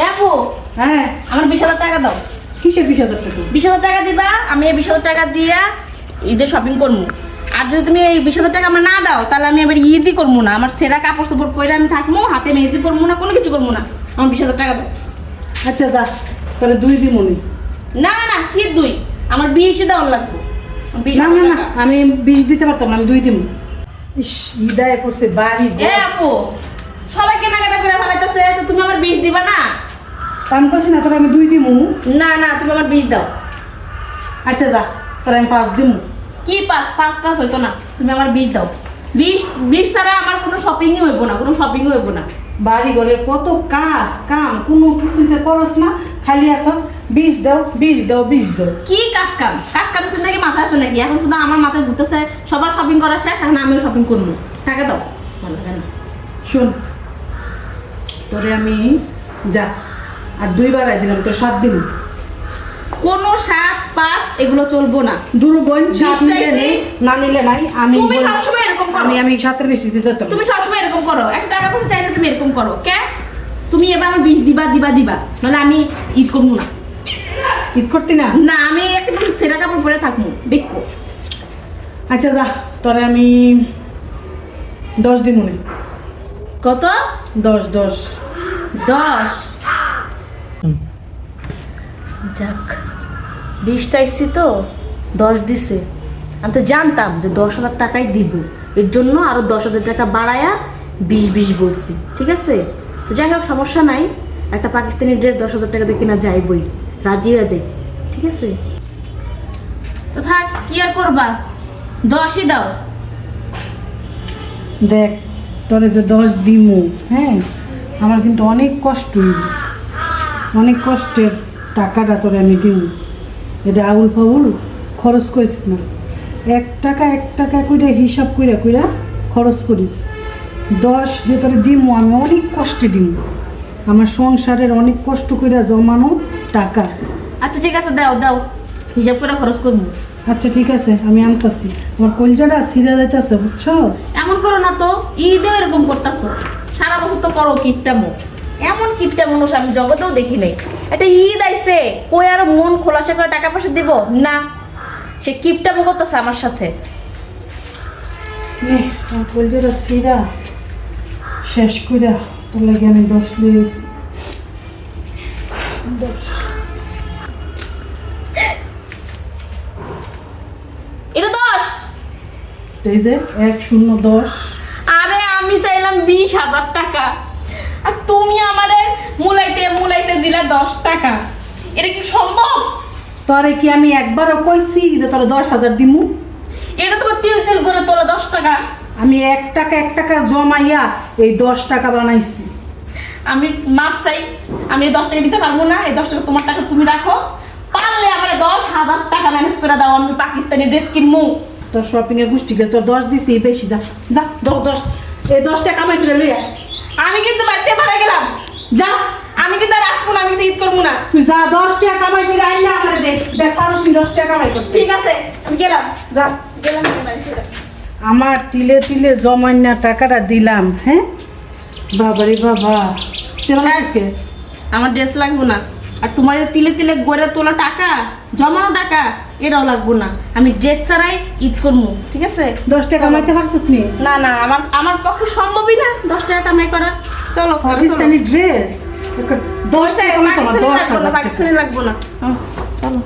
এ হ্যাঁ। আমার বিশ হাজার টাকা দাও। কিসের বিশ হাজার টাকা? বিশ হাজার টাকা দিবা আমি এই বিশ হাজার টাকা দিয়া ঈদের শপিং করব আর যদি তুমি এই বিশ হাজার টাকা আমার না দাও তাহলে আমি এবার ঈদই করব না। আমার সেরা কাপড় চোপড় পরে আমি থাকব হাতে মেহেদি করব না কোনো কিছু করব না। আমার বিশ হাজার টাকা দাও। আচ্ছা যা। তাহলে দুই দিন মনে না না কি দুই? আমার বিশে দেওয়ার লাগবে। না না না আমি বিশ দিতে পারতাম না আমি দুই দিন ইস ইদায় পড়ছে বাড়ি এ আপু সবাই কেনাকাটা করে ফেলাইতেছে তো তুমি আমার বিশ দিবা না? আমি করছি না তোর আমি দুই দিমু। না না তুমি আমার বিশ দাও। আচ্ছা যা তোর আমি পাঁচ দিমু। কি পাঁচ? পাঁচ টাস হইতো না তুমি আমার বিশ দাও। বিশ বিশ ছাড়া আমার কোনো শপিংই হইব না কোনো শপিংই হইব না। বাড়ি ঘরের কত কাজ কাম কোনো কিছুতে করস না খালি আসস বিষ দাও বিষ দাও বিষ দাও। কি কাজ কাম? কাজ কাম আছে নাকি মাথা আছে নাকি? এখন শুধু আমার মাথায় ঘুরতেছে সবার শপিং করা শেষ এখন আমিও শপিং করব। টাকা দাও। ভালো লাগে না। শোন তোরে আমি যা আর দুইবার আই দিলাম তো সাত দিন। কোনো সাত পাঁচ এগুলো চলবো না। দুর্বল সাত নিলে। নেই। না নিলে নাই আমি তুমি সবসময় এরকম করো। আমি আমি সাতের বেশি দিতে। তুমি সবসময় এরকম করো। একটা টাকা পয়সা চাইলে তুমি এরকম করো কে? তুমি এবার আমার বিষ দিবা দিবা দিবা। নাহলে আমি ঈদ করব না। ঈদ করতে না? না আমি একটা সেরা কাপড় পরে থাকব দেখো আচ্ছা যা তোরে আমি দশ দিন মনে কত? দশ দশ। দশ? যাক বিশ চাইছি তো, দশ দিছে। আমি তো জানতাম যে দশ হাজার টাকাই দিব। এর জন্য আরও দশ হাজার টাকা বাড়ায়া বিশ বিশ বলছি, ঠিক আছে? তো যাই হোক, সমস্যা নাই। একটা পাকিস্তানি ড্রেস দশ হাজার টাকা দিয়ে কিনা যায় বই রাজি হয়ে ঠিক আছে? তো থাক, কি আর করবা? দশই দাও। দেখ, তোরে যে দশ দিমু হ্যাঁ? আমার কিন্তু অনেক কষ্ট। অনেক কষ্টের। টাকাটা তোরে আমি দিমু এটা আউল ফাউল খরচ করিস না। এক টাকা এক টাকা কইরা হিসাব কইরা কইরা খরচ করিস। দশ যে তোরে দিমু আমি অনেক কষ্টে দিমু। আমার সংসারের অনেক কষ্ট কইরা জমানো টাকা। আচ্ছা ঠিক আছে দাও দাও। হিসাব করে খরচ করব। আচ্ছা ঠিক আছে আমি আনতাছি। আমার কলজাটা সিরা যাইতেছে বুঝছ এমন করো না তো ঈদেও এরকম করতেছো। সারা বছর তো করো কিপটামো। এমন কিপটা মানুষ আমি জগতেও দেখি নাই। একটা ঈদ আইছে কই আর মন খোলাসা করে টাকা পয়সা দিব? না সে কিপটামো করতেছে আমার সাথে। শেষ কইরা তোর লাগে আমি দশ লইস এটা দশ? এই যে এক শূন্য দশ। আরে আমি চাইলাম বিশ হাজার টাকা। আর তুমি আমারে মুলাইতে মুলাইতে দিলা দশ টাকা। এটা কি সম্ভব? তোরে কি আমি একবারও কইছি যে তোর দশ হাজার দিমু? এটা তোমার তিল তিল করে তোলা দশ টাকা। আমি এক টাকা এক টাকা জমাইয়া এই দশ টাকা বানাইছি। আমি মাপ চাই আমি এই দশ টাকা দিতে পারব না এই দশ টাকা তোমার টাকা তুমি রাখো। পারলে আমার দশ হাজার টাকা ম্যানেজ করে দাও আমি পাকিস্তানি ড্রেস কিনবো। তোর শপিং এ গোষ্ঠী গেলে তোর দশ দিছি বেশি যা যা দশ দশ এই দশ টাকা কামাই করে লইয়া আমি কিন্তু বাড়িতে ভাড়া গেলাম। যা আমি কিন্তু আর আসব না আমি কিন্তু ঈদ করব না। তুই যা দশ টাকা কামাই করে আইলে আমার দেখ দেখ পারো তুই দশ টাকা কামাই করতে। ঠিক আছে আমি গেলাম। যা। গেলাম। আমার তিলে তিলে জমান্যা টাকাটা দিলাম হ্যাঁ? বাবারে বাবা। হ্যাঁ। আজকে আমার ড্রেস লাগবো না। আর তোমার তিলে তিলে গড়ে তোলা টাকা জমানো টাকা এটাও লাগবো না। আমি ড্রেস ছাড়াই ঈদ করব ঠিক আছে? দশ টাকা কামাইতে পারছ তুমি? না না আমার আমার পক্ষে সম্ভবই না দশ টাকা কামাই করা। চলো পাকিস্তানি ড্রেস দশ টাকা কামাই তোমার দশ টাকা। লাগবো না। চলো।